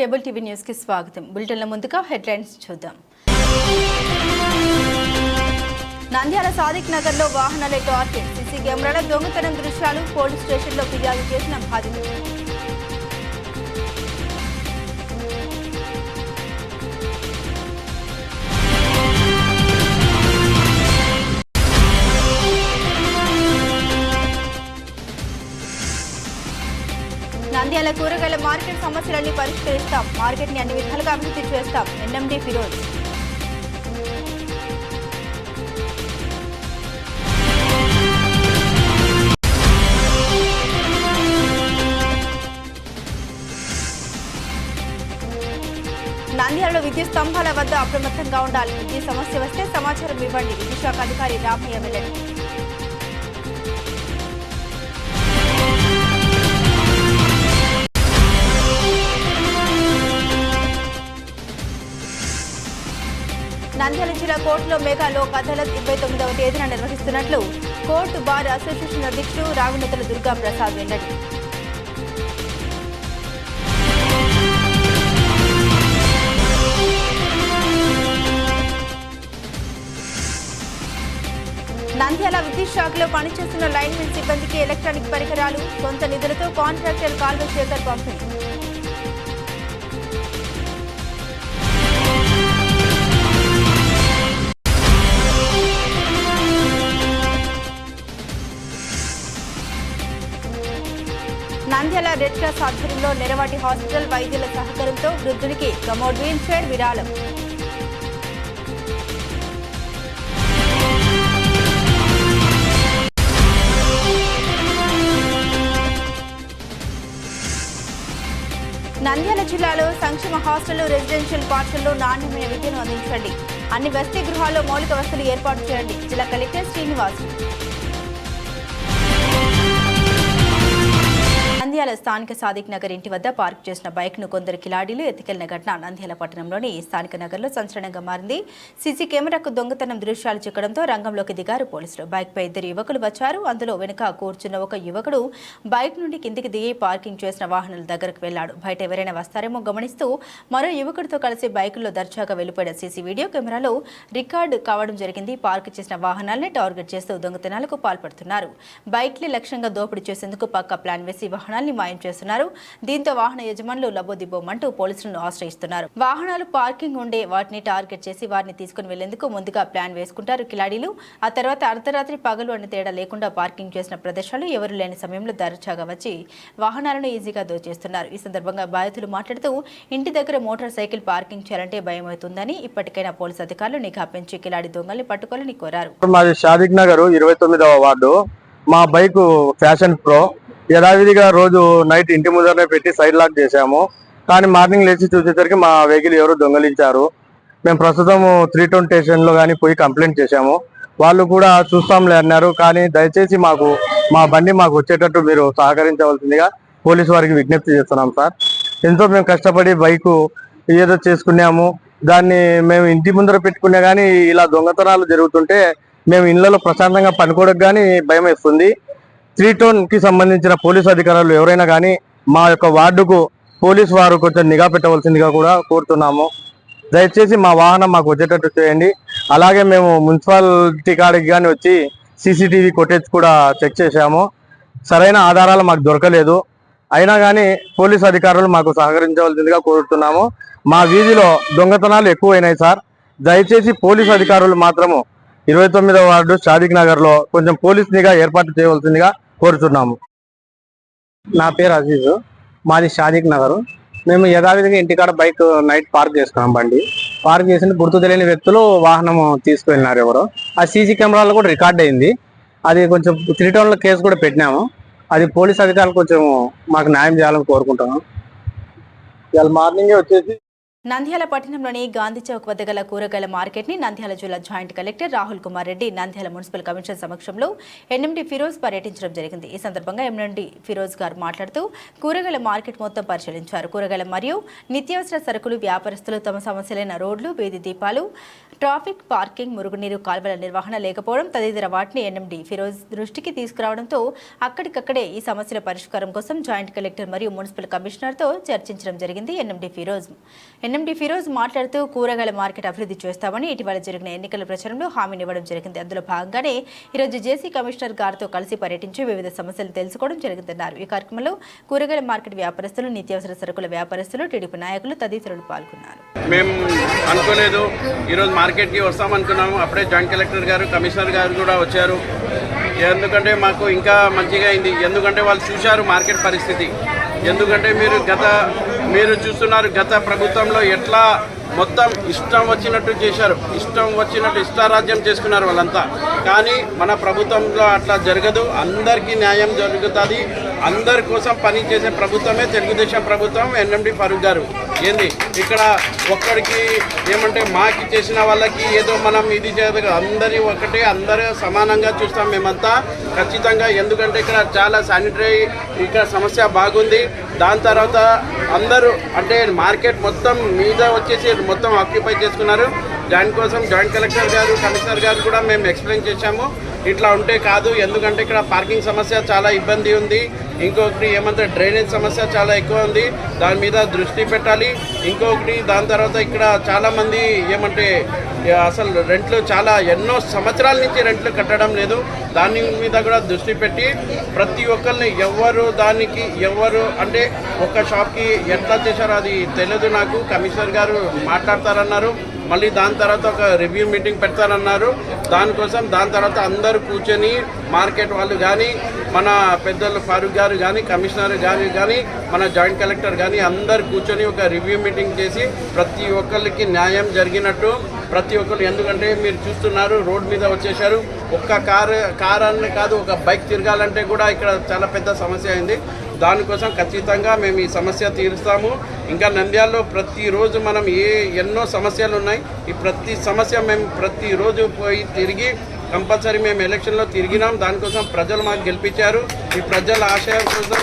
Cable TV న్యూస్కి స్వాగతం. బులెటిన్ల ముందుగా హెడ్లైన్స్ చూద్దాం. నంద్యాల సాదిక్ నగర్లో వాహనాలే టార్గెట్ సీసీ కెమెరాల దొంగతనం దృశ్యాలు పోలీస్ స్టేషన్లో ఫిర్యాదు చేసిన బాధితులు. నంద్యాల కూరగాయల మార్కెట్ సమస్యలన్నీ పరిష్కరిస్తాం. మార్కెట్ని అన్ని విధాలుగా అభివృద్ధి చేస్తాం. N M D Firoz. నంద్యాలలో విద్యుత్ స్తంభాల వద్ద అప్రమత్తంగా ఉండాలి. విద్యుత్ సమస్య వస్తే సమాచారం ఇవ్వండి. విద్యుత్ శాఖ అధికారి రామయ్య వెల్లడి నంద్యాల జిల్లా కోర్టులో మెగా లోక్ అదాలత్ ఇరవై తొమ్మిదవ తేదీన నిర్వహిస్తున్నట్లు కోర్టు బార్ అసోసియేషన్ అధ్యక్షుడు రావినతల దుర్గా ప్రసాద్ వెల్లడి. నంద్యాల విద్యుత్ శాఖలో పనిచేస్తున్న లైన్మెన్ సిబ్బందికి ఎలక్ట్రానిక్ పరికరాలు సొంత నిధులతో కాంట్రాక్టర్ కాల్వ శేఖర్ పంపిణీ. అంబేద్కర్ రెడ్ ఆధ్వర్యంలో నెరవాటి హాస్పిటల్ వైద్యుల సహకారంతో వృద్ధుడికి కమోడ్వీన్ చైర్ విరాళం. నంద్యాల జిల్లాలో సంక్షేమ హాస్టళ్ళు రెసిడెన్షియల్ పాఠశాలలో నాణ్యమైన విద్యను అందించండి. అన్ని వసతి గృహాల్లో మౌలిక వసతులు ఏర్పాటు చేయండి. జిల్లా కలెక్టర్ శ్రీనివాస్. నంద్యాల స్థానిక సాదిక్ నగర్ ఇంటి వద్ద పార్క్ చేసిన బైక్ను కొందరు కిలాడీలు ఎత్తుకెళ్ళిన ఘటన నంద్యాల పట్టణంలోని స్థానిక నగర్లో సంచలనంగా మారింది. సీసీ కెమెరాకు దొంగతనం దృశ్యాలు చిక్కడంతో రంగంలోకి దిగారు పోలీసులు. బైక్ పై ఇద్దరు యువకులు వచ్చారు. అందులో వెనుక కూర్చున్న ఒక యువకుడు బైక్ నుండి కిందికి దిగి పార్కింగ్ చేసిన వాహనాల దగ్గరకు వెళ్ళాడు బయట ఎవరైనా వస్తారేమో గమనిస్తూ మరో యువకుడితో కలిసి బైకుల్లో దర్జాగా వెళ్ళిపోయిన సీసీ వీడియో కెమెరాలో రికార్డు కావడం జరిగింది. పార్క్ చేసిన వాహనాల్ని టార్గెట్ చేస్తూ దొంగతనాలకు పాల్పడుతున్నారు. బైక్ని లక్ష్యంగా దోపిడీ చేసేందుకు పక్క ప్లాన్ వేసి వాహనాలు వాహనాల్ని మాయం చేస్తున్నారు దీంతో వాహన యజమానులు లబోదిబోమంటూ పోలీసులను ఆశ్రయిస్తున్నారు. వాహనాలు పార్కింగ్ ఉండే వాటిని టార్గెట్ చేసి వారిని తీసుకుని వెళ్ళేందుకు ముందుగా ప్లాన్ వేసుకుంటారు కిలాడీలు. ఆ తర్వాత అర్ధరాత్రి పగలు అనే తేడా లేకుండా పార్కింగ్ చేసిన ప్రదేశాలు ఎవరు లేని సమయంలో దరచాగా వచ్చి వాహనాలను ఈజీగా దోచేస్తున్నారు. ఈ సందర్భంగా బాధితులు మాట్లాడుతూ ఇంటి దగ్గర మోటార్ సైకిల్ పార్కింగ్ చేయాలంటే భయం అవుతుందని ఇప్పటికైనా పోలీసు అధికారులు నిఘా పెంచి కిలాడి దొంగల్ని పట్టుకోవాలని కోరారు. మాది షాదిక్ నగర్ ఇరవై తొమ్మిదవ వార్డు. మా బైక్ ఫ్యాషన్ ప్రో యథావిధిగా రోజు నైట్ ఇంటి ముందరనే పెట్టి సైడ్ లాక్ చేశాము. కానీ మార్నింగ్ లేచి చూసేసరికి మా వెహికల్ ఎవరు దొంగలించారు. మేము ప్రస్తుతం త్రీ టౌన్ స్టేషన్లో కానీ పోయి కంప్లైంట్ చేశాము. వాళ్ళు కూడా చూస్తాంలే అన్నారు. కానీ దయచేసి మాకు మా బండి మాకు వచ్చేటట్టు మీరు సహకరించవలసిందిగా పోలీసు వారికి విజ్ఞప్తి చేస్తున్నాం సార్. ఎంతో మేము కష్టపడి బైకు ఏదో చేసుకున్నాము. దాన్ని మేము ఇంటి ముందర పెట్టుకున్నా కానీ ఇలా దొంగతనాలు జరుగుతుంటే మేము ఇళ్ళలో ప్రశాంతంగా పనుకోవడానికి కానీ భయం వేస్తుంది. త్రీ టోన్కి సంబంధించిన పోలీసు అధికారులు ఎవరైనా కానీ మా యొక్క వార్డుకు పోలీసు వారు కొంచెం నిఘా పెట్టవలసిందిగా కూడా కోరుతున్నాము. దయచేసి మా వాహనం మాకు వచ్చేటట్టు చేయండి. అలాగే మేము మున్సిపాలిటీ కాడికి కానీ వచ్చి సీసీటీవీ కొటేజ్ కూడా చెక్ చేశాము. సరైన ఆధారాలు మాకు దొరకలేదు. అయినా కానీ పోలీసు అధికారులు మాకు సహకరించవలసిందిగా కోరుతున్నాము. మా వీధిలో దొంగతనాలు ఎక్కువైనాయి సార్. దయచేసి పోలీసు అధికారులు మాత్రము ఇరవై తొమ్మిదవ వార్డు షాదిక్ నగర్లో కొంచెం పోలీస్ నిఘా ఏర్పాటు చేయవలసిందిగా కోరుతున్నాము నా పేరు అజీజ్. మాది షాదిక్ నగర్. మేము యథావిధిగా ఇంటికాడ బైక్ నైట్ పార్క్ చేసుకున్నాం బండి. పార్క్ చేసిన గుర్తు తెలియని వ్యక్తులు వాహనం తీసుకువెళ్ళినారు ఎవరో. ఆ సీసీ కెమెరాలో కూడా రికార్డ్ అయింది. అది కొంచెం త్రీ టౌన్లో కేసు కూడా పెట్టినాము. అది పోలీస్ అధికారులు కొంచెం మాకు న్యాయం చేయాలని కోరుకుంటున్నాం. ఇవాళ మార్నింగే వచ్చేసి నంద్యాల పట్టణంలోని గాంధీ చౌక్ వద్ద గల కూరగాయల మార్కెట్ని నంద్యాల జిల్లా joint collector Rahul Kumar Reddy Nandyal municipal commission సమక్షంలో ఎన్ఎండి ఫిరోజ్ పర్యటించడం జరిగింది. ఈ సందర్భంగా ఎన్ఎండి ఫిరోజ్ గారు మాట్లాడుతూ కూరగాయల మార్కెట్ మొత్తం పరిశీలించారు. కూరగాయల మరియు నిత్యావసర సరుకులు వ్యాపారస్తులు తమ సమస్యలైన రోడ్లు వీధి దీపాలు ట్రాఫిక్ పార్కింగ్ మురుగునీరు కాల్వల నిర్వహణ లేకపోవడం తదితర వాటిని ఎన్ఎండి ఫిరోజ్ దృష్టికి తీసుకురావడంతో అక్కడికక్కడే ఈ సమస్యల పరిష్కారం కోసం జాయింట్ కలెక్టర్ మరియు మున్సిపల్ కమిషనర్తో చర్చించడం జరిగింది. ఎన్ఎండి ఫిరోజ్ ఎన్ఎండి ఫిరోజ్ మాట్లాడుతూ కూరగాయల మార్కెట్ అభివృద్ధి చేస్తామని ఇటీవల జరిగిన ఎన్నికల ప్రచారంలో హామీని ఇవ్వడం జరిగింది. అందులో భాగంగానే ఈరోజు జేసీ కమిషనర్ గారితో కలిసి పర్యటించి వివిధ సమస్యలు తెలుసుకోవడం జరిగిందన్నారు. ఈ కార్యక్రమంలో కూరగాయల మార్కెట్ వ్యాపారస్తులు నిత్యావసర సరుకుల వ్యాపారస్తులు టీడీపీ నాయకులు తదితరులు పాల్గొన్నారు. మేము అనుకోలేదు. ఈరోజు మార్కెట్కి వస్తాం అనుకున్నాము అప్పుడే జాయింట్ కలెక్టర్ గారు కమిషనర్ గారు కూడా వచ్చారు. ఎందుకంటే మాకు ఇంకా మంచిగా అయింది. ఎందుకంటే వాళ్ళు చూశారు మార్కెట్ పరిస్థితి. ఎందుకంటే మీరు గత మీరు చూస్తున్నారు గత ప్రభుత్వంలో ఎట్లా మొత్తం ఇష్టం వచ్చినట్టు చేశారు. ఇష్టం వచ్చినట్టు ఇష్టారాజ్యం చేసుకున్నారు వాళ్ళంతా. కానీ మన ప్రభుత్వంలో అట్లా జరగదు. అందరికీ న్యాయం జరుగుతుంది. అందరి కోసం పని చేసే ప్రభుత్వమే తెలుగుదేశం ప్రభుత్వం ఎన్ఎండి ఫరూక్ గారు. ఏంది? ఇక్కడ ఒక్కడికి ఏమంటే మాకి చేసిన వాళ్ళకి ఏదో మనం ఇది చేయదు అందరి ఒకటే అందరూ సమానంగా చూస్తాం మేమంతా. ఖచ్చితంగా ఎందుకంటే ఇక్కడ చాలా శానిటరీ ఇక్కడ సమస్య బాగుంది. దాని తర్వాత అందరూ అంటే మార్కెట్ మొత్తం మీద వచ్చేసి మొత్తం ఆక్యుపై చేసుకున్నారు. దానికోసం జాయింట్ కలెక్టర్ గారు కమిషనర్ గారు కూడా మేము ఎక్స్ప్లెయిన్ చేశాము. ఇట్లా ఉంటే కాదు ఎందుకంటే ఇక్కడ పార్కింగ్ సమస్య చాలా ఇబ్బంది ఉంది. ఇంకొకటి ఏమంటే డ్రైనేజ్ సమస్య చాలా ఎక్కువ ఉంది. దాని మీద దృష్టి పెట్టాలి. ఇంకొకటి దాని తర్వాత ఇక్కడ చాలామంది ఏమంటే అసలు రెంట్లు చాలా ఎన్నో సంవత్సరాల నుంచి రెంట్లు కట్టడం లేదు. దాని మీద కూడా దృష్టి పెట్టి ప్రతి ఒక్కరిని ఎవరు దానికి ఎవరు అంటే ఒక షాప్కి ఎట్లా చేశారో అది తెలియదు నాకు. కమిషనర్ గారు మాట్లాడతారన్నారు. మళ్ళీ దాని తర్వాత ఒక రివ్యూ మీటింగ్ పెడతారన్నారు దానికోసం దాని తర్వాత అందరూ కూర్చొని మార్కెట్ వాళ్ళు కానీ మన పెద్దలు ఫారూక్ గారు కానీ కమిషనర్ గారు కానీ మన జాయింట్ కలెక్టర్ కానీ అందరు కూర్చొని ఒక రివ్యూ మీటింగ్ చేసి ప్రతి ఒక్కరికి న్యాయం జరిగినట్టు ప్రతి ఒక్కరు ఎందుకంటే మీరు చూస్తున్నారు రోడ్ మీద వచ్చేసారు ఒక్క కారు కార్ అనే కాదు ఒక బైక్ తిరగాలంటే కూడా ఇక్కడ చాలా పెద్ద సమస్య అయింది. దానికోసం ఖచ్చితంగా మేము ఈ సమస్య తీరుస్తాము. ఇంకా నంద్యాలలో ప్రతిరోజు మనం ఏ ఎన్నో సమస్యలు ఉన్నాయి. ఈ ప్రతి సమస్య మేము ప్రతిరోజు పోయి తిరిగి కంపల్సరీ మేము ఎలక్షన్లో తిరిగినాం. దానికోసం ప్రజలు మాకు గెలిపించారు. ఈ ప్రజల ఆశయం కోసం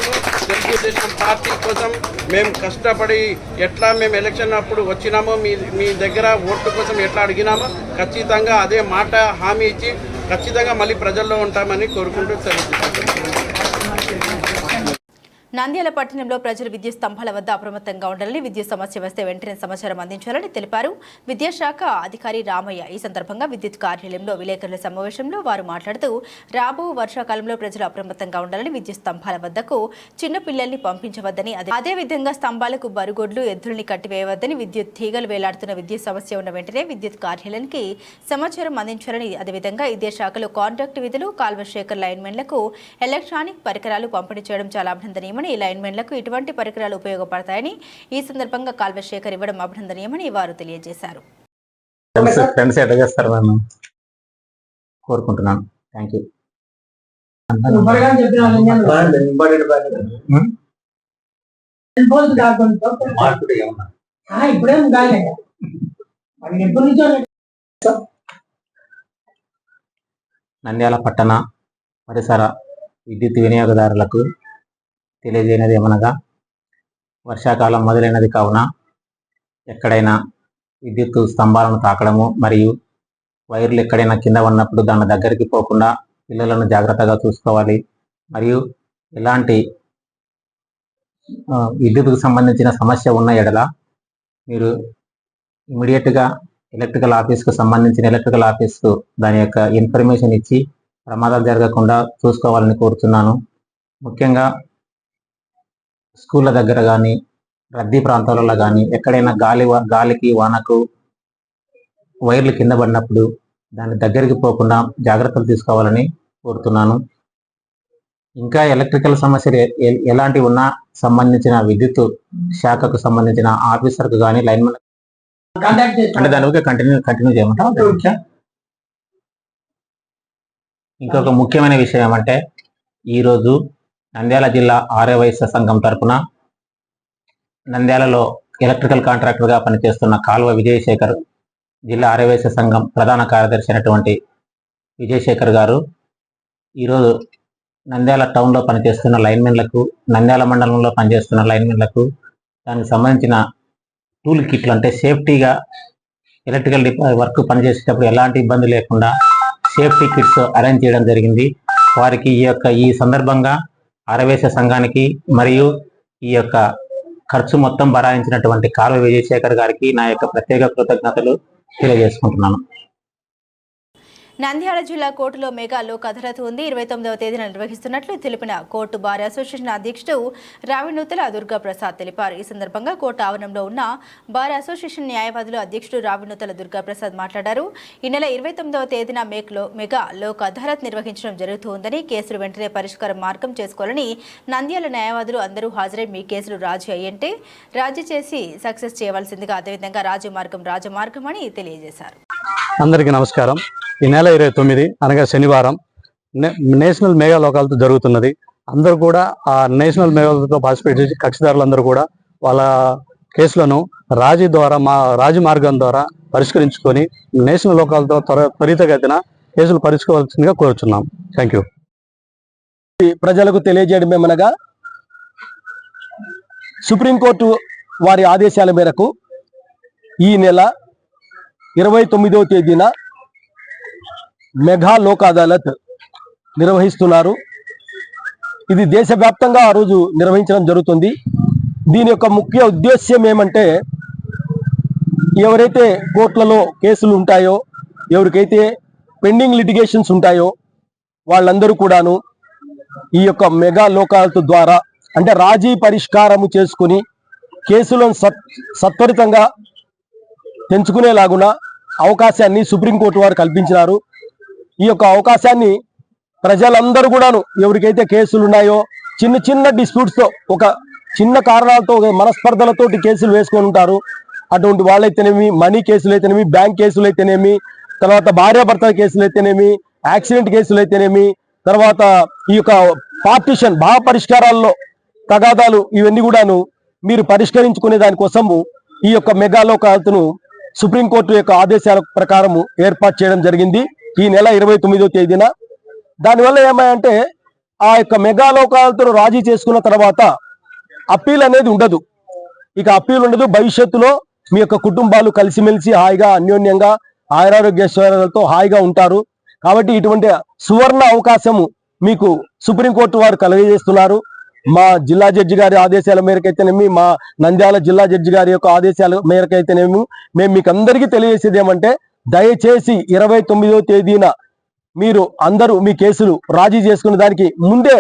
తెలుగుదేశం పార్టీ కోసం మేము కష్టపడి ఎట్లా మేము ఎలక్షన్ అప్పుడు వచ్చినామో మీ మీ దగ్గర ఓటు కోసం ఎట్లా అడిగినామో ఖచ్చితంగా అదే మాట హామీ ఇచ్చి ఖచ్చితంగా మళ్ళీ ప్రజల్లో ఉంటామని కోరుకుంటూ సెలవు నంద్యాల పట్టణంలో ప్రజలు విద్యుత్ స్తంభాల వద్ద అప్రమత్తంగా ఉండాలని విద్యుత్ సమస్య వస్తే వెంటనే సమాచారం అందించాలని తెలిపారు. విద్యాశాఖ అధికారి రామయ్య ఈ సందర్భంగా విద్యుత్ కార్యాలయంలో విలేకరుల సమావేశంలో వారు మాట్లాడుతూ రాబో వర్షాకాలంలో ప్రజలు అప్రమత్తంగా ఉండాలని విద్యుత్ స్తంభాల వద్దకు చిన్నపిల్లల్ని పంపించవద్దని అదే- అదేవిధంగా స్తంభాలకు బరుగొడ్లు ఎద్దుల్ని కట్టివేయవద్దని విద్యుత్ తీగలు వేలాడుతున్న విద్యుత్ సమస్య ఉన్న వెంటనే విద్యుత్ కార్యాలయానికి సమాచారం అందించాలని అదేవిధంగా ఇదే శాఖలో కాంట్రాక్ట్ విధులు కాల్వ శేఖర్ లైన్మెన్లకు ఎలక్ట్రానిక్ పరికరాలు పంపిణీ చేయడం చాలా అభినందనీయమని ఈ లైన్మెన్లకు ఇటువంటి పరికరాలు ఉపయోగపడతాయని ఈ సందర్భంగా కాల్వ శేఖర్ ఇవ్వడం అభినందనీయమని వారు తెలియజేశారు. ఫ్రెండ్స్ కోరుకుంటున్నాను థ్యాంక్ యూ ఇంపార్టెంట్ మార్పుడు ఏమన్నా ఇప్పుడేం కాలేదు అది ఎప్పటి నుంచో నంద్యాల పట్టణ పరిసర విద్యుత్ వినియోగదారులకు తెలియజేయనది ఏమనగా వర్షాకాలం మొదలైనది కావున ఎక్కడైనా విద్యుత్ స్తంభాలను తాకడము మరియు వైర్లు ఎక్కడైనా కింద ఉన్నప్పుడు దాని దగ్గరికి పోకుండా పిల్లలను జాగ్రత్తగా చూసుకోవాలి. మరియు ఎలాంటి విద్యుత్కు సంబంధించిన సమస్య ఉన్న ఎడల మీరు ఇమీడియట్గా ఎలక్ట్రికల్ ఆఫీస్కు సంబంధించిన ఎలక్ట్రికల్ ఆఫీస్కు దాని యొక్క ఇన్ఫర్మేషన్ ఇచ్చి ప్రమాదాలు జరగకుండా చూసుకోవాలని కోరుతున్నాను ముఖ్యంగా స్కూళ్ళ దగ్గర కానీ రద్దీ ప్రాంతాలలో కానీ ఎక్కడైనా గాలి గాలికి వానకు వైర్లు కింద పడినప్పుడు దాని దగ్గరికి పోకుండా జాగ్రత్తలు తీసుకోవాలని కోరుతున్నాను. ఇంకా ఎలక్ట్రికల్ సమస్యలు ఎ- ఎ- ఎలాంటివి ఉన్నా సంబంధించిన విద్యుత్ శాఖకు సంబంధించిన ఆఫీసర్కు కానీ లైన్మెన్ కాంటాక్ట్ అంటే దాని కంటిన్యూ కంటిన్యూ చేయమంటారా ఇంకొక ముఖ్యమైన విషయం ఏమంటే ఈరోజు నంద్యాల జిల్లా ఆర్యవైశ్య సంఘం తరపున నంద్యాలలో ఎలక్ట్రికల్ కాంట్రాక్టర్గా పనిచేస్తున్న కాల్వ విజయశేఖర్ జిల్లా ఆర్యవైశ్య సంఘం ప్రధాన కార్యదర్శి అయినటువంటి విజయశేఖర్ గారు. ఈరోజు నంద్యాల టౌన్లో పనిచేస్తున్న లైన్మెన్లకు నంద్యాల మండలంలో పనిచేస్తున్న లైన్మెన్లకు దానికి సంబంధించిన టూల్ కిట్లు అంటే సేఫ్టీగా ఎలక్ట్రికల్ వర్క్ పనిచేసేటప్పుడు ఎలాంటి ఇబ్బంది లేకుండా సేఫ్టీ కిట్స్ అరేంజ్ చేయడం జరిగింది. వారికి ఈ యొక్క ఈ సందర్భంగా అరవేశ సంఘానికి మరియు ఈ యొక్క ఖర్చు మొత్తం భరాయించినటువంటి కాలువ విజయశేఖర్ గారికి నా యొక్క ప్రత్యేక కృతజ్ఞతలు తెలియజేసుకుంటున్నాను. నంద్యాల జిల్లా కోర్టులో మెగా లోక్ అదాలత్ ఉంది. ఇరవై తొమ్మిదవ తేదీన నిర్వహిస్తున్నట్లు తెలిపిన కోర్టు బార్ అసోసియేషన్ అధ్యక్షుడు రావినూతల దుర్గా ప్రసాద్ తెలిపారు. ఈ సందర్భంగా కోర్టు ఆవరణంలో ఉన్న బార్ అసోసియేషన్ న్యాయవాదులు అధ్యక్షుడు రావినూతల దుర్గా ప్రసాద్ మాట్లాడారు. ఈ నెల ఇరవై తొమ్మిదవ తేదీన మేక్లో మెగా లోక్ అదాలత్ నిర్వహించడం జరుగుతుందని కేసులు వెంటనే పరిష్కారం మార్గం చేసుకోవాలని నంద్యాల న్యాయవాదులు అందరూ హాజరై మీ కేసులు రాజీ అయ్యంటే రాజీ చేసి సక్సెస్ చేయవలసిందిగా అదేవిధంగా రాజీ మార్గం రాజమార్గం అని తెలియజేశారు. అందరికీ నమస్కారం. ఈ నెల ఇరవై తొమ్మిది అనగా శనివారం నే- నేషనల్ మేఘా లోకాలతో జరుగుతున్నది. అందరూ కూడా ఆ నేషనల్ మేఘాలతో పార్టిసిపేట్ చేసి కక్షిదారులందరూ కూడా వాళ్ళ కేసులను రాజీ ద్వారా మా రాజీ మార్గం ద్వారా పరిష్కరించుకొని నేషనల్ లోకాలతో త్వర త్వరితగతిన కేసులు పరిష్కోవాల్సిందిగా కోరుచున్నాం. థ్యాంక్ యూ ప్రజలకు తెలియజేయడం ఏమనగా సుప్రీంకోర్టు వారి ఆదేశాల మేరకు ఈ నెల ఇరవై తొమ్మిదవ తేదీన మెగా లోక్ అదాలత్ నిర్వహిస్తున్నారు. ఇది దేశవ్యాప్తంగా ఆ రోజు నిర్వహించడం జరుగుతుంది. దీని యొక్క ముఖ్య ఉద్దేశ్యం ఏమంటే ఎవరైతే కోర్టులలో కేసులు ఉంటాయో ఎవరికైతే పెండింగ్ లిటిగేషన్స్ ఉంటాయో వాళ్ళందరూ కూడాను ఈ యొక్క మెగా లోకాలతో ద్వారా అంటే రాజీ పరిష్కారము చేసుకుని కేసులను సత్ సత్వరితంగా తెంచుకునేలాగున అవకాశాన్ని సుప్రీంకోర్టు వారు కల్పించినారు. ఈ యొక్క అవకాశాన్ని ప్రజలందరూ కూడాను ఎవరికైతే కేసులు ఉన్నాయో చిన్న చిన్న డిస్ప్యూట్స్తో ఒక చిన్న కారణాలతో మనస్పర్ధలతోటి కేసులు వేసుకొని ఉంటారు. అటువంటి వాళ్ళైతేనేమి మనీ కేసులు అయితేనేమి బ్యాంక్ కేసులు అయితేనేమి తర్వాత భార్యాభర్త కేసులు అయితేనేమి యాక్సిడెంట్ కేసులు అయితేనేమి తర్వాత ఈ యొక్క పార్టిషన్ భావ పరిష్కారాల్లో తగాదాలు ఇవన్నీ కూడాను మీరు పరిష్కరించుకునే దానికోసము ఈ యొక్క మెగాలోకాలను సుప్రీంకోర్టు యొక్క ఆదేశాల ప్రకారము ఏర్పాటు చేయడం జరిగింది. ఈ నెల ఇరవై తొమ్మిదో తేదీన. దానివల్ల ఏమాయంటే ఆ యొక్క మెగాలోకాలతో రాజీ చేసుకున్న తర్వాత అప్పీల్ అనేది ఉండదు. ఇక అప్పీల్ ఉండదు. భవిష్యత్తులో మీ యొక్క కుటుంబాలు కలిసిమెలిసి హాయిగా అన్యోన్యంగా ఆయురారోగ్యేశ్వరాలతో హాయిగా ఉంటారు. కాబట్టి ఇటువంటి సువర్ణ అవకాశము మీకు సుప్రీంకోర్టు వారు కలుగజేస్తున్నారు. మా జిల్లా జడ్జి గారి ఆదేశాల మేరకైతేనేమి మా నంద్యాల జిల్లా జడ్జి గారి యొక్క ఆదేశాల మేరకైతేనేమి మేము మీకు అందరికీ తెలియజేసేది ఏమంటే దయచేసి ఇరవై తొమ్మిదో తేదీన మీరు అందరూ మీ కేసులు రాజీ చేసుకునే దానికి ముందే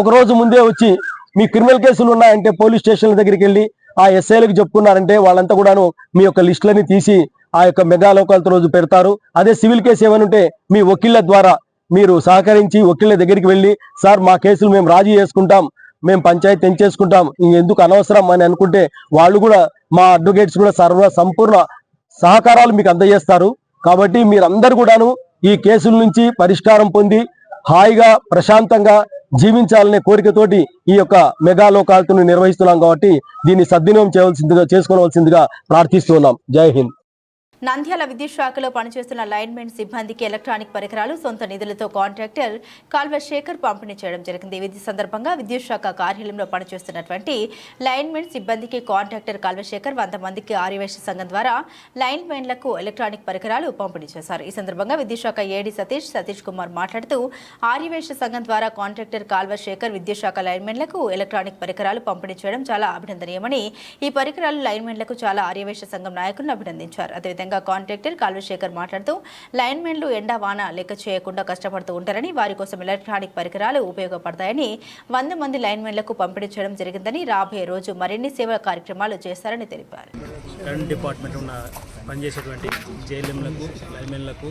ఒక రోజు ముందే వచ్చి మీ క్రిమినల్ కేసులు ఉన్నాయంటే పోలీస్ స్టేషన్ల దగ్గరికి వెళ్ళి ఆ ఎస్ఐలకు చెప్పుకున్నారంటే వాళ్ళంతా కూడాను మీ యొక్క లిస్టులని తీసి ఆ యొక్క మెగా లోకాలతో రోజు పెడతారు. అదే సివిల్ కేసు ఏమైనా ఉంటే మీ వకీళ్ళ ద్వారా మీరు సహకరించి వకీళ్ళ దగ్గరికి వెళ్ళి సార్ మా కేసులు మేము రాజీ చేసుకుంటాం. మేము పంచాయతీ తెంచేసుకుంటాం. ఎందుకు అనవసరం అని అనుకుంటే వాళ్ళు కూడా మా అడ్వకేట్స్ కూడా సర్వ సంపూర్ణ సహకారాలు మీకు అందజేస్తారు. కాబట్టి మీరందరూ కూడాను ఈ కేసుల నుంచి పరిష్కారం పొంది హాయిగా ప్రశాంతంగా జీవించాలనే కోరికతోటి ఈ యొక్క మెగా లోకాలతో నిర్వహిస్తున్నాం కాబట్టి దీన్ని సద్వినియోగం చేయవలసిందిగా చేసుకోవాల్సిందిగా ప్రార్థిస్తున్నాం. జై హింద్. నంద్యాల విద్యుత్ శాఖలో పనిచేస్తున్న లైన్మెన్ సిబ్బందికి ఎలక్ట్రానిక్ పరికరాలు సొంత నిధులతో కాంట్రాక్టర్ కాల్వ శేఖర్ పంపిణీ చేయడం జరిగింది. విధి సందర్భంగా విద్యుత్ శాఖ కార్యాలయంలో పనిచేస్తున్నటువంటి లైన్మెన్ సిబ్బందికి కాంట్రాక్టర్ కాల్వశేఖర్ వంద మందికి ఆర్యవేశ సంఘం ద్వారా లైన్మెన్లకు ఎలక్ట్రానిక్ పరికరాలు పంపిణీ చేశారు. ఈ సందర్భంగా విద్యుత్ శాఖ ఏడీ సతీష్ సతీష్ కుమార్ మాట్లాడుతూ ఆర్యవేశ సంఘం ద్వారా కాంట్రాక్టర్ కాల్వశేఖర్ విద్యుత్ శాఖ లైన్మెన్లకు ఎలక్ట్రానిక్ పరికరాలు పంపిణీ చేయడం చాలా అభినందనీయమని ఈ పరికరాలు లైన్మెన్లకు చాలా ఆర్యవేశ సంఘం నాయకులను అభినందించారు. అదేవిధంగా కాంట్రాక్టర్ కాల్వశేఖర్ మాట్లాడుతూ లైన్మెన్లు ఎండ వాన లెక్క చేయకుండా కష్టపడుతూ ఉంటారని వారి కోసం ఎలక్ట్రానిక్ పరికరాలు ఉపయోగపడతాయని వంద మంది లైన్మెన్లకు పంపిణీ చేయడం జరిగిందని రాబోయే రోజు మరిన్ని సేవా కార్యక్రమాలు చేస్తారని తెలిపారు. కరెంట్ డిపార్ట్మెంట్ ఉన్న పనిచేసేటువంటి జేఎల్ఎంలకు లైన్మెన్లకు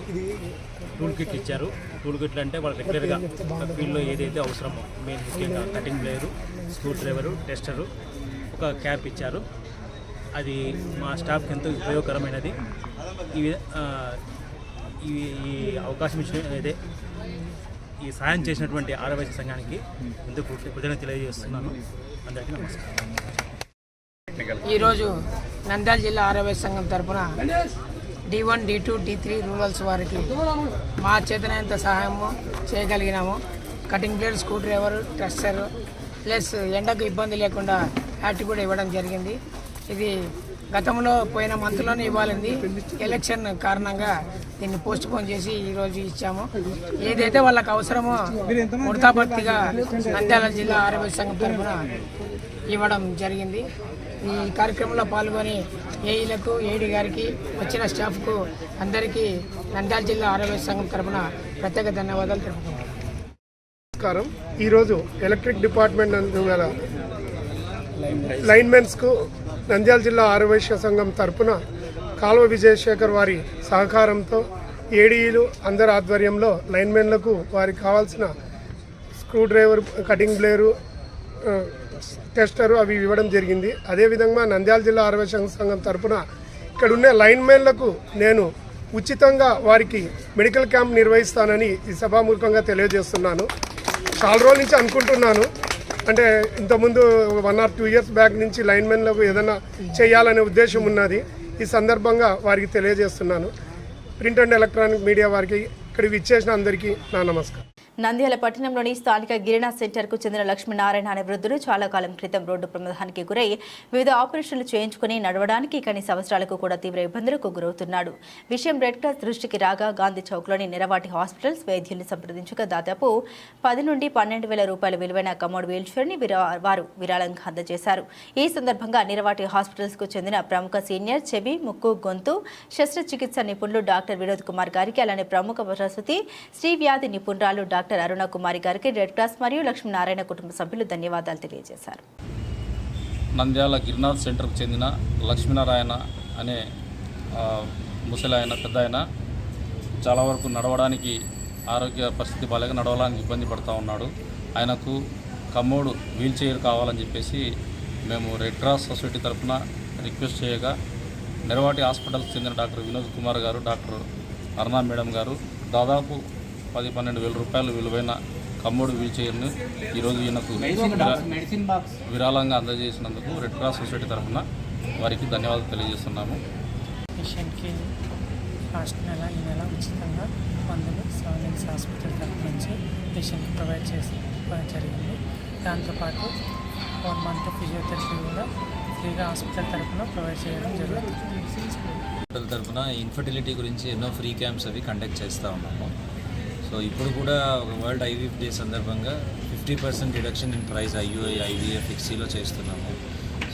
టూల్ కిట్ ఇచ్చారు. టూల్ కిట్లు అంటే వాళ్ళు రెగ్యులర్గా ఫీల్డ్లో ఏదైతే అవసరమో మెయిన్ ముఖ్యంగా cutting plier screw driver tester ఒక క్యాప్ ఇచ్చారు. అది మా స్టాఫ్కి ఎంతో ఉపయోగకరమైనది. ఈ ఈ అవకాశం ఇచ్చిన అదే ఈ సాయం చేసినటువంటి ఆరోగ్య సంఘానికి ఎందుకు కృతజ్ఞత తెలియజేస్తున్నాను. అందరికీ నమస్కారం. ఈరోజు నంద్యాల జిల్లా ఆరోగ్య సంఘం తరపున D one D two D three rurals వారికి మా చేతనైనంత సహాయము చేయగలిగినాము. Cutting plate screw driver tester plus ఎండకు ఇబ్బంది లేకుండా హ్యాట్ కూడా ఇవ్వడం జరిగింది. ఇది గతంలో పోయిన మంత్లోనే ఇవ్వాలింది ఎలక్షన్ కారణంగా దీన్ని పోస్ట్ పోన్ చేసి ఈరోజు ఇచ్చాము. ఏదైతే వాళ్ళకి అవసరమో ముడతాపత్తిగా నంద్యాల జిల్లా ఆరోగ్య సంఘం తరఫున ఇవ్వడం జరిగింది. ఈ కార్యక్రమంలో పాల్గొని ఏఈలకు ఏడి గారికి వచ్చిన స్టాఫ్కు అందరికీ నంద్యాల జిల్లా ఆరోగ్య సంఘం తరఫున ప్రత్యేక ధన్యవాదాలు తెలుపుకుంటున్నాను నమస్కారం. ఈరోజు ఎలక్ట్రిక్ డిపార్ట్మెంట్ నందు లైన్మెన్స్కు నంద్యాల జిల్లా ఆరోగ్య సంఘం తరపున కాల్వ విజయశేఖర్ వారి సహకారంతో ఏడీఈలు అందరి ఆధ్వర్యంలో లైన్మెన్లకు వారికి కావాల్సిన screw driver cutting plier tester అవి ఇవ్వడం జరిగింది. అదేవిధంగా నంద్యాల జిల్లా ఆరోగ్య సంఘం తరపున ఇక్కడ ఉండే లైన్మెన్లకు నేను ఉచితంగా వారికి మెడికల్ క్యాంప్ నిర్వహిస్తానని ఈ సభాముఖంగా తెలియజేస్తున్నాను. చాలా రోజుల నుంచి అనుకుంటున్నాను. అంటే ఇంతకుముందు one or two years back నుంచి లైన్మెన్లకు ఏదైనా చేయాలనే ఉద్దేశం ఉన్నది. ఈ సందర్భంగా వారికి తెలియజేస్తున్నాను. ప్రింట్ అండ్ ఎలక్ట్రానిక్ మీడియా వారికి ఇక్కడికి ఇచ్చేసిన అందరికీ నా నమస్కారం. నంద్యాల పట్టణంలోని స్థానిక గిరినా సెంటర్కు చెందిన లక్ష్మీనారాయణ అనే వృద్ధుడు చాలా కాలం క్రితం రోడ్డు ప్రమాదానికి గురై వివిధ ఆపరేషన్లు చేయించుకుని నడవడానికి కొన్ని సంవత్సరాలకు కూడా తీవ్ర ఇబ్బందులకు గురవుతున్నాడు. విషయం రెడ్ క్రాస్ దృష్టికి రాగా గాంధీ చౌక్లోని నిరవాటి హాస్పిటల్స్ వైద్యుల్ని సంప్రదించగా దాదాపు పది నుండి పన్నెండు వేల రూపాయల విలువైన కమోడ్ వీల్చైర్ని వారు విరాళంగా అందజేశారు. ఈ సందర్భంగా నిరవాటి హాస్పిటల్స్కు చెందిన ప్రముఖ సీనియర్ చెవి ముక్కు గొంతు శస్త్రచికిత్స నిపుణులు డాక్టర్ వినోద్ కుమార్ గారికి అలానే ప్రముఖ ప్రసూతి శ్రీ వ్యాధి నిపుణురాలు డాక్టర్ అరుణ కుమారి గారికి రెడ్ క్రాస్ మరియు లక్ష్మీనారాయణ కుటుంబ సభ్యులు ధన్యవాదాలు తెలియజేశారు. నంద్యాల గిరినాథ్ సెంటర్కు చెందిన లక్ష్మీనారాయణ అనే ముసలాయన ముసలి ఆయన పెద్ద ఆయన చాలా వరకు నడవడానికి ఆరోగ్య పరిస్థితి బాలేక నడవడానికి ఇబ్బంది పడుతూ ఉన్నాడు. ఆయనకు కమ్మోడు వీల్ చైర్ కావాలని చెప్పేసి మేము రెడ్ క్రాస్ సొసైటీ తరఫున రిక్వెస్ట్ చేయగా నెరవాటి హాస్పిటల్కి చెందిన డాక్టర్ వినోద్ కుమార్ గారు డాక్టర్ అరుణా మేడం గారు దాదాపు పది పన్నెండు వేల రూపాయలు విలువైన కమ్మోడు వీల్ చైర్ను ఈరోజు ఈయనకు విరా- విరాళంగా అందజేసినందుకు రెడ్ క్రాస్ సొసైటీ తరఫున వారికి ధన్యవాదాలు తెలియజేస్తున్నాము. పేషెంట్కి లాస్ట్ నెల ఈ నెల ఉచితంగా మందులు సర్వీలెన్స్ హాస్పిటల్ తరఫు నుంచి పేషెంట్కి ప్రొవైడ్ చేసి జరిగింది. దాంతోపాటు వన్ మంత్ ఫిజియోథెరపీ కూడా ఫ్రీగా హాస్పిటల్ తరఫున ప్రొవైడ్ చేయడం జరుగుతుంది. హాస్పిటల్ తరఫున ఇన్ఫర్టిలిటీ గురించి ఎన్నో ఫ్రీ క్యాంప్స్ అవి కండక్ట్ చేస్తూ ఉన్నాము. సో ఇప్పుడు కూడా ఒక వరల్డ్ ఐవీఎఫ్ డే సందర్భంగా fifty percent reduction in price IUI IVF ఎక్సీలో చేస్తున్నాము.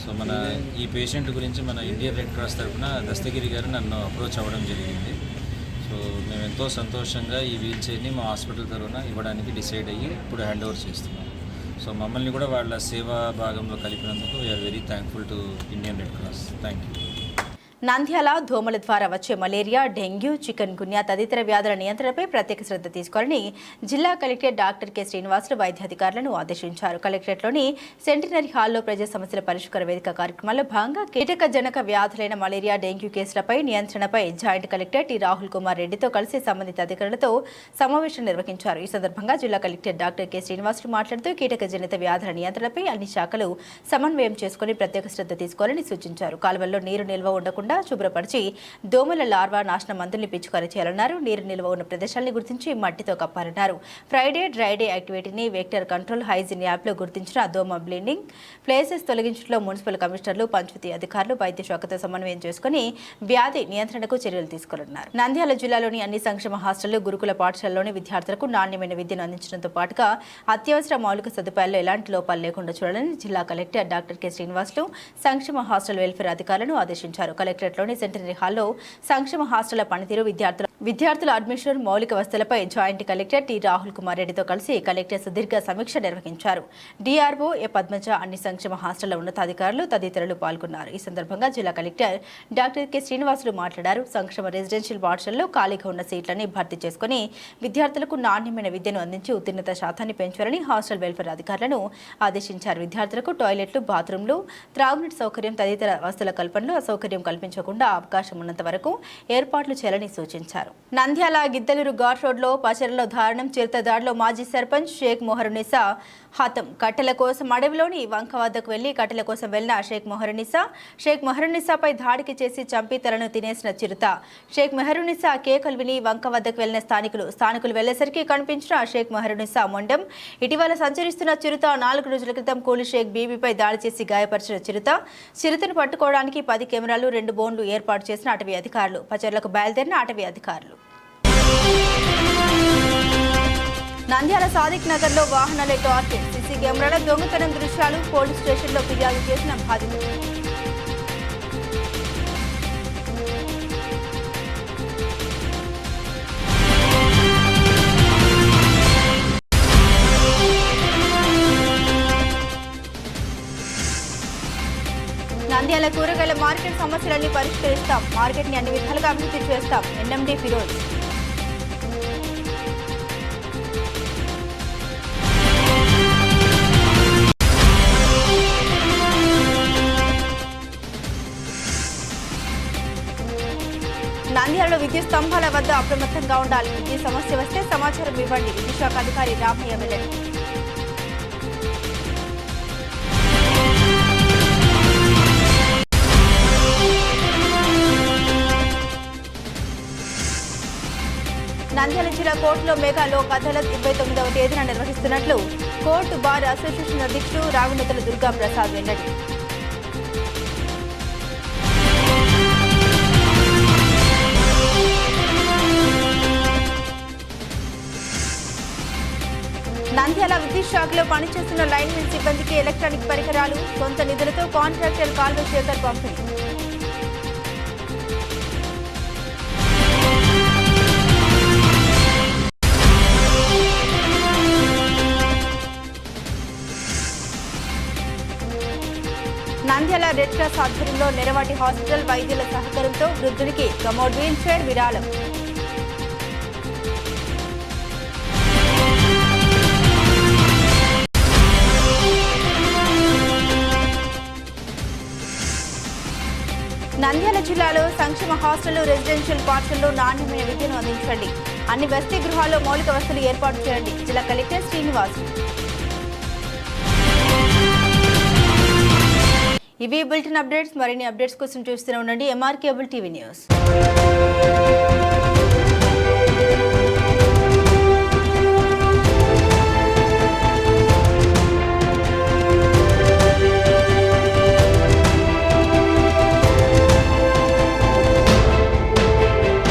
సో మన ఈ పేషెంట్ గురించి మన ఇండియన్ రెడ్ క్రాస్ తరఫున దస్తగిరి గారు నన్ను అప్రోచ్ అవ్వడం జరిగింది. సో మేము ఎంతో సంతోషంగా ఈ వీల్ చైర్ని మా హాస్పిటల్ తరఫున ఇవ్వడానికి డిసైడ్ అయ్యి ఇప్పుడు హ్యాండ్ ఓవర్ చేస్తున్నాం. సో మమ్మల్ని కూడా వాళ్ళ సేవా భాగంలో కలిపినందుకు we are very thankful to Indian red cross thank you Nandyal దోమల ద్వారా వచ్చే మలేరియా డెంగ్యూ చికెన్ గున్యా తదితర వ్యాధుల నియంత్రణపై ప్రత్యేక శ్రద్ధ తీసుకోవాలని జిల్లా కలెక్టర్ డాక్టర్ కె. శ్రీనివాసులు వైద్యాధికారులను ఆదేశించారు. కలెక్టరేట్లోని సెంటినరీ హాల్లో ప్రజా సమస్యల పరిష్కార వేదిక కార్యక్రమంలో భాగంగా కీటక జనక వ్యాధులైన మలేరియా డెంగ్యూ కేసులపై నియంత్రణపై joint collector T. Rahul Kumar రెడ్డితో కలిసి సంబంధిత అధికారులతో సమావేశం నిర్వహించారు. ఈ సందర్భంగా జిల్లా కలెక్టర్ డాక్టర్ కె. శ్రీనివాసులు మాట్లాడుతూ కీటక జనిత వ్యాధుల నియంత్రణపై అన్ని శాఖలు సమన్వయం చేసుకుని ప్రత్యేక శ్రద్ధ తీసుకోవాలని సూచించారు. కాలువల్లో నీరు నిల్వ ఉండకుండా శుభ్రపరిచి దోమల లార్వా నాశన మందుల్ని పిచికారీ చేయాలన్నారు. నీరు నిల్వ ఉన్న ప్రదేశాలను గుర్తించి మట్టితో కప్పాలన్నారు ఫ్రైడే డ్రైడే యాక్టివిటీని వెక్టర్ కంట్రోల్ హైజిన్ యాప్లో గుర్తించిన దోమ బ్లీడింగ్ ప్లేసెస్ తొలగించడంలో మున్సిపల్ కమిషనర్లు పంచాయతీ అధికారులు వైద్య శాఖతో సమన్వయం చేసుకుని వ్యాధి నియంత్రణకు చర్యలు తీసుకున్నారు నంద్యాల జిల్లాలోని అన్ని సంక్షేమ హాస్టళ్ళు గురుకుల పాఠశాలలోని విద్యార్థులకు నాణ్యమైన విద్యను అందించడంతో పాటుగా అత్యవసర మౌలిక సదుపాయాల్లో ఎలాంటి లోపాలు లేకుండా చూడాలని జిల్లా కలెక్టర్ డాక్టర్ కె శ్రీనివాసులు సంక్షేమ హాస్టల్ వెల్ఫేర్ అధికారులను ఆదేశించారు. కలెక్టర్ కలెక్టరేట్లోని సెంటనరీ హాల్లో సంక్షేమ హాస్టళ్ళ పనితీరు విద్యార్థుల విద్యార్థుల అడ్మిషన్ మౌలిక వసతులపై joint collector T Rahul Kumar రెడ్డితో కలిసి కలెక్టర్ సుదీర్ఘ సమీక్ష నిర్వహించారు. డిఆర్ఓ ఏ పద్మజ అన్ని సంక్షేమ హాస్టళ్ళ ఉన్నతాధికారులు తదితరులు పాల్గొన్నారు. ఈ సందర్భంగా జిల్లా కలెక్టర్ డాక్టర్ కె శ్రీనివాసులు మాట్లాడారు. సంక్షేమ రెసిడెన్షియల్ పాఠశాలలో ఖాళీగా ఉన్న సీట్లని భర్తీ చేసుకుని విద్యార్థులకు నాణ్యమైన విద్యను అందించి ఉత్తీర్ణత శాతాన్ని పెంచాలని హాస్టల్ వెల్ఫేర్ అధికారులను ఆదేశించారు. విద్యార్థులకు టాయిలెట్లు బాత్రూంలు త్రాగునీటి సౌకర్యం తదితర వసతుల కల్పనలో అసౌకర్యం కల్పించకుండా అవకాశం ఉన్నంత వరకు ఏర్పాట్లు చేయాలని సూచించారు. నంద్యాల గిద్దలూరు ఘాట్ రోడ్లో పచరలో దారుణం చిరుత దాడిలో మాజీ సర్పంచ్ షేక్ మొహరునిసా హతం. కట్టెల కోసం అడవిలోని వంక వద్దకు వెళ్ళి కట్టెల కోసం వెళ్ళిన షేక్ మొహరునిసా. షేక్ మొహరునిసాపై దాడికి చేసి చంపి తలను తినేసిన చిరుత. షేక్ మెహరునిసా కేకలు విని వంక వద్దకు వెళ్ళిన స్థానికులు. స్థానికులు వెళ్ళేసరికి కనిపించిన షేక్ మెహరునిసా మొండెం. ఇటీవల సంచరిస్తున్న చిరుత నాలుగు రోజుల క్రితం కూలి షేక్ బీబీపై దాడి చేసి గాయపరిచిన చిరుత. చిరుతను పట్టుకోవడానికి పది కెమెరాలు రెండు బోన్లు ఏర్పాటు చేసిన అటవీ అధికారులు. పచర్లకు బయలుదేరిన అటవీ అధికారులు. నంద్యాల సాదిక్ నగర్లో వాహనాలే టార్గెట్ సీసీ కెమెరాల దొంగతనం దృశ్యాలు పోలీస్ స్టేషన్లో ఫిర్యాదు చేసిన బాధితులు నంద్యాల కూరగాయల మార్కెట్ సమస్యలన్నీ పరిష్కరిస్తాం. మార్కెట్ని అన్ని విధాలుగా అభివృద్ధి చేస్తాం. ఎన్ఎండి ఫిరోజ్ విద్యుత్ స్తంభాల వద్ద అప్రమత్తంగా ఉండాలి. విద్యుత్ సమస్య వస్తే సమాచారం ఇవ్వండి. విద్యుత్ అధికారి రామయ్య వెల్లడి నంద్యాల జిల్లా కోర్టులో మెగా లోక్ అదాలత్ ఇరవై తొమ్మిదవ తేదీన నిర్వహిస్తున్నట్లు కోర్టు బార్ అసోసియేషన్ అధ్యక్షుడు రాగునతల దుర్గా ప్రసాద్ వెల్లడి. నంద్యాల విద్యుత్ శాఖలో పనిచేస్తున్న లైన్మెన్ సిబ్బందికి ఎలక్ట్రానిక్ పరికరాలు సొంత నిధులతో కాంట్రాక్టర్ కాల్వ శేఖర్ పంపిణీ. నంద్యాల రెడ్ క్రాస్ ఆధ్వర్యంలో నెరవాటి హాస్పిటల్ వైద్యుల సహకారంతో వృద్ధుడికి కమోడ్ వీల్ చైర్ విరాళం. జిల్లాలో సంక్షేమ హాస్టళ్ళు రెసిడెన్షియల్ పాఠశాలలో నాణ్యమైన విద్యను అందించండి. అన్ని వసతి గృహాల్లో మౌలిక వసతులు ఏర్పాటు చేయండి. జిల్లా కలెక్టర్ శ్రీనివాస్. ఇవి బులెటిన్ అప్డేట్స్. మరిన్ని అప్డేట్స్ కోసం చూస్తూనే ఉండండి. MR cable TV news.